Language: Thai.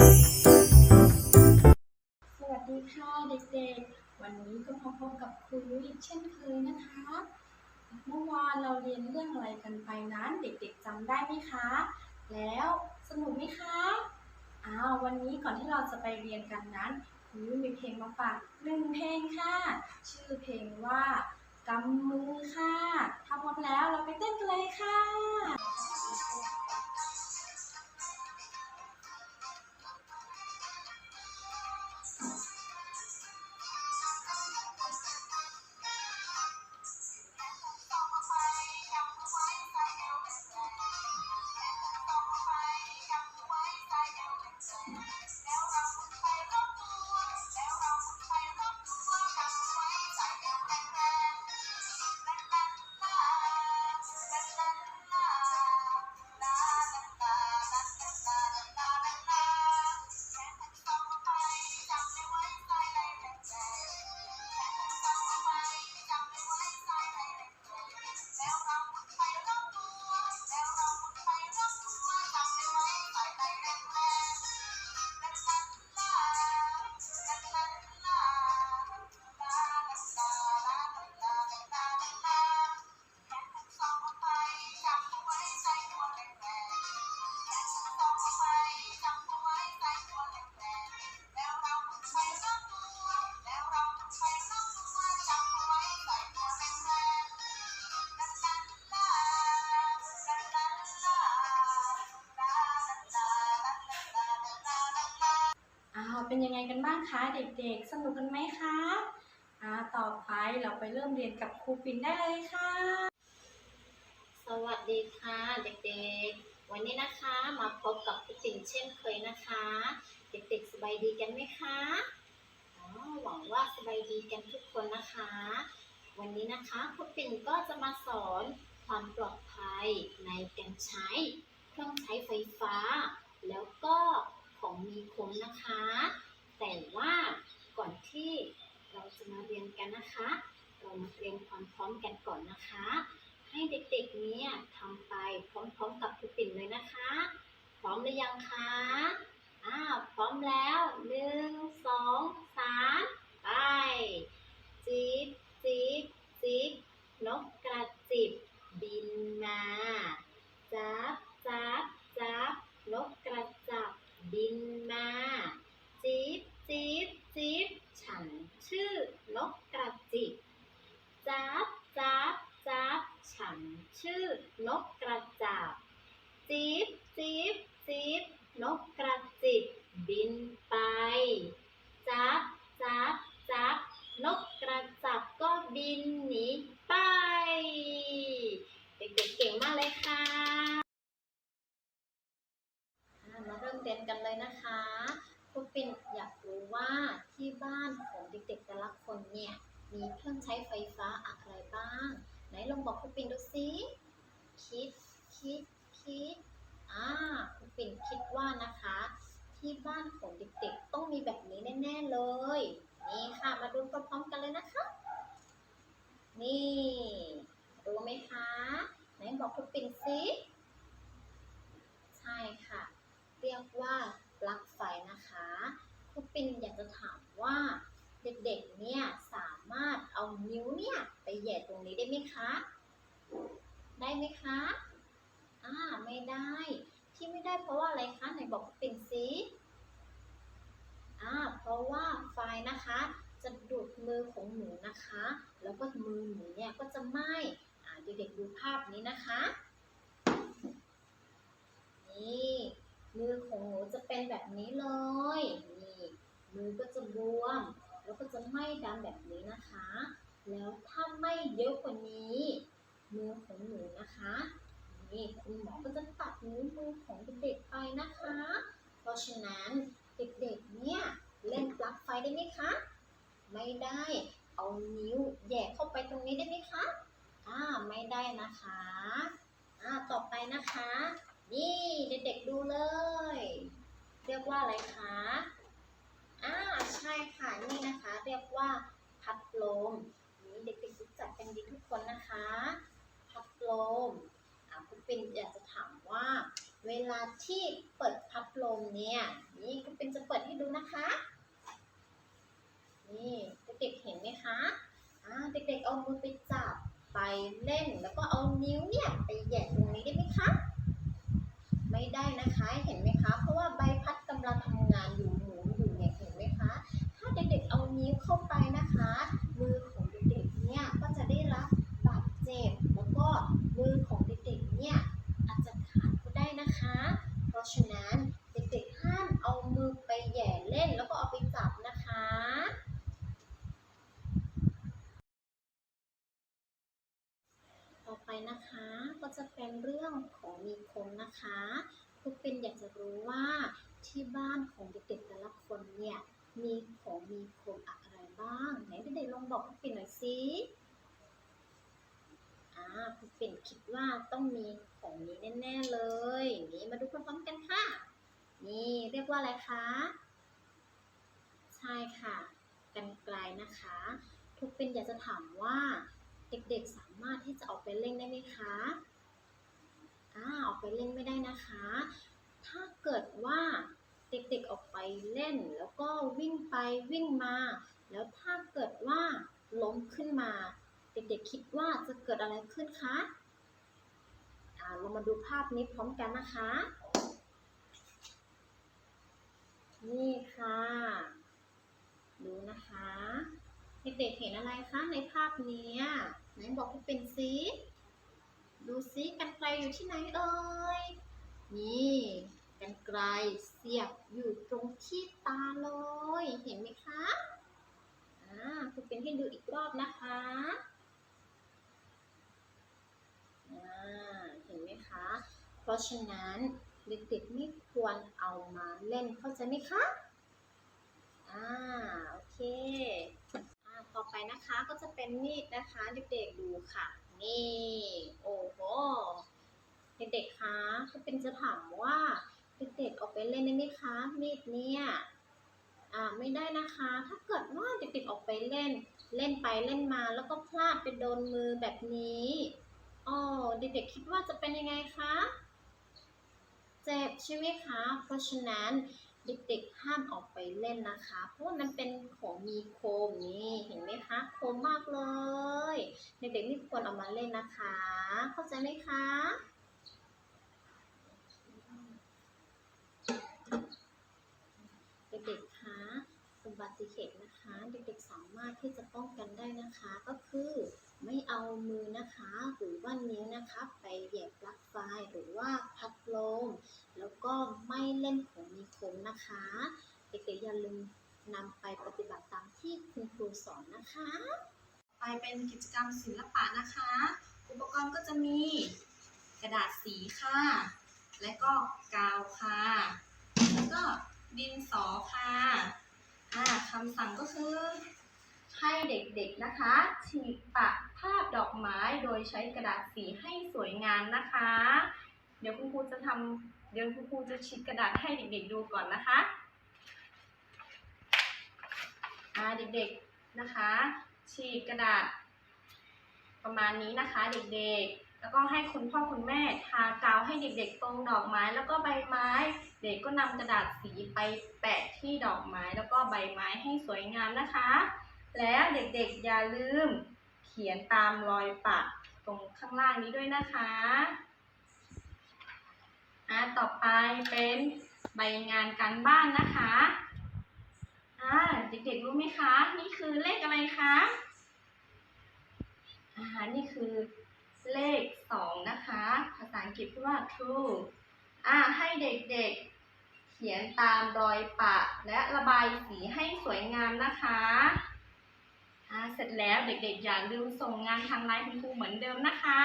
สวัสดีค่ะเด็กๆ วันนี้ก็มาพบกับครูยุ้ยอีกเช่นเคยนะคะ เมื่อวานเราเรียนเรื่องอะไรกันไปนั้นเด็กๆจำได้ไหมคะ แล้วสนุกไหมคะ อ้าววันนี้ก่อนที่เราจะไปเรียนกันนั้นครูยุ้ยมีเพลงมาฝากหนึ่งเพลงค่ะ ชื่อเพลงว่ากำมือค่ะ ถ้าพร้อมแล้วเราไปเต้นกันเลยค่ะ เป็นยังไงกันบ้างคะเด็กๆ สนุกกันไหมคะอ่าต่อไปเราไปเริ่มเรียนกับครูปิ่นได้เลยค่ะ สวัสดีค่ะเด็กๆ วันนี้นะคะมาพบกับพี่ปิ่นเช่นเคยนะคะ เด็กๆสบายดีกันไหมคะอ๋อหวังว่าสบายดีกันทุกคนนะคะ วันนี้นะคะคุณปิ่นก็จะมาสอนความปลอดภัยในการใช้เครื่องใช้ไฟฟ้า แล้วก็ ของมีคมนะคะ แต่ว่าก่อนที่เราจะมาเรียนกันนะคะ เรามาเตรียมความพร้อมกันก่อนนะคะ ให้เด็กๆเนี่ยทำไปพร้อมๆกับครูปิ่นเลยนะคะ พร้อมหรือยังคะอ้าวพร้อมแล้วหนึ่งสองสามไปจิบจิบจิบนกกระจิบนมาจับจับจับนกกระจับบินมาจิ๊บจิ๊บจิ๊บฉันชื่อนกกระจิบ จับจับจับฉันชื่อนกกระจาบ จิ๊บจิ๊บจิ๊บนกกระจิบบินไป จับจับจับนกกระจับก็บินหนีไป เด็กๆเก่งมากเลยค่ะ มาเริ่มเรียนกันเลยนะคะครูปิ่นอยากรู้ว่าที่บ้านของเด็กๆแต่ละคนเนี่ย มีเครื่องใช้ไฟฟ้าอะไรบ้าง ไหนลองบอกคุณปิ่นดูสิคิด คิด คิด อ่าคุณปิ่นคิดว่านะคะ ที่บ้านของเด็กๆ ต้องมีแบบนี้แน่ๆเลย นี่ค่ะ มาดูพร้อมๆกันเลยนะคะ นี่รู้ไหมคะ ไหนบอกคุณปิ่นสิ ใช่ค่ะ เรียกว่าปลั๊กไฟนะคะคุณปิ่นอยากจะถามว่า เด็กๆ เนี่ยสามารถเอานิ้วเนี่ยไปแหย่ต รงนี้ได้ไหมคะ ได้ไหมคะ อ่า ไม่ได้ ที่ไม่ได้เพราะว่าอะไรคะ ไหนบอกเป็นซิอ่า เพราะว่าไฟนะคะ จะดูดมือของหนูนะคะ แล้วก็มือหนูเนี่ยก็จะไหม้อ่าเด็กๆดูภาพนี้นะคะ นี่ มือของหนูจะเป็นแบบนี้เลย นี่ มือก็จะบวม แล้วก็จะไหม้ดำแบบนี้นะคะ แล้วถ้าไม้เยอะกว่านี้มือของหนูนะคะนี่คุณหมอก็จะตัดนิ้วมือของเด็กๆไปนะคะ เพราะฉะนั้นเด็กๆเนี่ยเล่นปลั๊กไฟได้ไหมคะ ไม่ได้เอานิ้วแย่เข้าไปตรงนี้ได้ไหมคะอ่าไม่ได้นะคะอ่าต่อไปนะคะ นี่เด็กๆดูเลย เรียกว่าอะไรคะอ่าใช่ค่ะนี่นะคะ เรียกว่าพัดลม กันดีทุกคนนะคะพัดลมอ่าคุณปิ่นอยากจะถามว่า เวลาที่เปิดพัดลมเนี่ย นี่นี่ก็เป็นจะเปิดให้ดูนะคะ นี่เด็กๆเห็นไหมคะอ่าเด็กๆเอามือไปจับไปเล่น แล้วก็เอานิ้วเนี่ยไปแหย่ตรงนี้ได้ไหมคะ ไม่ได้นะคะเห็นไหมคะ เพราะว่าใบพัดกำลังทำงานอยู่หมุนอยู่เนี่ยเห็นไหมคะ ถ้าเด็กๆเอานิ้วเข้าไปนะคะ มือของเด็กๆเนี่ยก็จะได้รับบาดเจ็บ แล้วก็มือของเด็กๆเนี่ยอาจจะขาดก็ได้นะคะ เพราะฉะนั้นเด็กๆห้ามเอามือไปแหย่เล่นแล้วก็เอาไปจับนะคะ ต่อไปนะคะก็จะเป็นเรื่องของมีคมนะคะครูเป็นอยากจะรู้ว่าที่บ้านของเด็กๆแต่ละคนเนี่ยมีของมีคมอะไรบ้างไหนเด็กๆลองบอกครูเป็นหน่อยสิอ่าครูเป็นคิดว่าต้องมีของนี้แน่ๆเลยนี่มาดูพร้อมๆกันค่ะ นี่เรียกว่าอะไรคะใช่ค่ะกันไกลนะคะ ทุกเป็นอยากจะถามว่า เด็กๆสามารถที่จะออกไปเล่นได้ไหมคะอ่าออกไปเล่นไม่ได้นะคะ ถ้าเกิดว่าเด็กๆออกไปเล่น แล้วก็วิ่งไปวิ่งมา แล้วถ้าเกิดว่าล้มขึ้นมา เด็กๆคิดว่าจะเกิดอะไรขึ้นคะอ่าเรามาดูภาพนี้พร้อมกันนะคะ นี่ค่ะ ดูนะคะ เด็กๆเห็นอะไรคะในภาพนี้ไหนบอกให้เป็นซิดูซิกันไกลอยู่ที่ไหนเอ่ย นี่กันไกลเสียบอยู่ตรงที่ตาเลย เห็นไหมคะอ่าคุณเป็นให้ดูอีกรอบนะคะอ่าเห็นไหมคะ เพราะฉะนั้นเด็กๆไม่ควรเอามาเล่นเข้าใจไหมคะอ่าโอเค ต่อไปนะคะก็จะเป็นมีดนะคะเด็กๆดูค่ะ นี่โอ้โหเด็กๆคะถ้าเป็นจะถามว่าเด็กๆออกไปเล่นได้ไหมคะมีดเนี่ยอ่าไม่ได้นะคะ ถ้าเกิดว่าเด็กๆออกไปเล่น เล่นไปเล่นมาแล้วก็พลาดไปโดนมือแบบนี้อ๋อเด็กๆคิดว่าจะเป็นยังไงคะ เจ็บใช่ไหมคะ เพราะฉะนั้น เด็กๆห้ามออกไปเล่นนะคะ เพราะว่ามันเป็นของมีโคมนี่เห็นไหมคะโคมมากเลย เด็กๆไม่ควรเอามาเล่นนะคะ เข้าใจไหมคะเด็กๆคะอุบัติเหตุนะคะ เด็กๆสามารถที่จะป้องกันได้นะคะก็คือ ไม่เอามือนะคะหรือว่านิ้วนะคะไปแหย่ปลั๊กไฟหรือว่าพัดลมแล้วก็ไม่เล่นของมีคมนะคะเด็กๆอย่าลืมนำไปปฏิบัติตามที่คุณครูสอนนะคะ ไปเป็นกิจกรรมศิลปะนะคะ อุปกรณ์ก็จะมีกระดาษสีค่ะ และก็กาวค่ะ แล้วก็ดินสอค่ะอ่าคำสั่งก็คือให้เด็กๆนะคะฉีกปะ ภาพดอกไม้โดยใช้กระดาษสีให้สวยงามนะคะ เดี๋ยวคุณครูจะทำเดี๋ยวคุณครูจะฉีกกระดาษให้เด็กๆดูก่อนนะคะอาเด็กๆนะคะ ฉีกกระดาษ ประมาณนี้นะคะเด็กๆแล้วก็ให้คุณพ่อคุณแม่ทากาวให้เด็กๆตรงดอกไม้แล้วก็ใบไม้ เด็กก็นำกระดาษสีไปแปะที่ดอกไม้แล้วก็ใบไม้ให้สวยงามนะคะ แล้วเด็กๆอย่าลืม เขียนตามรอยปักตรงข้างล่างนี้ด้วยนะคะอะต่อไปเป็นใบงานการบ้านนะคะอ่าเด็กๆรู้ไหมคะ นี่คือเลขอะไรคะอ่านี่คือเลขสองนะคะ ภาษาอังกฤษพูดว่า true อ่าให้เด็กๆเขียนตามรอยปะและระบายสีให้สวยงามนะคะ เสร็จแล้วเด็กๆ อย่าลืมส่งงานทางไลน์คุณครูเหมือนเดิมนะคะ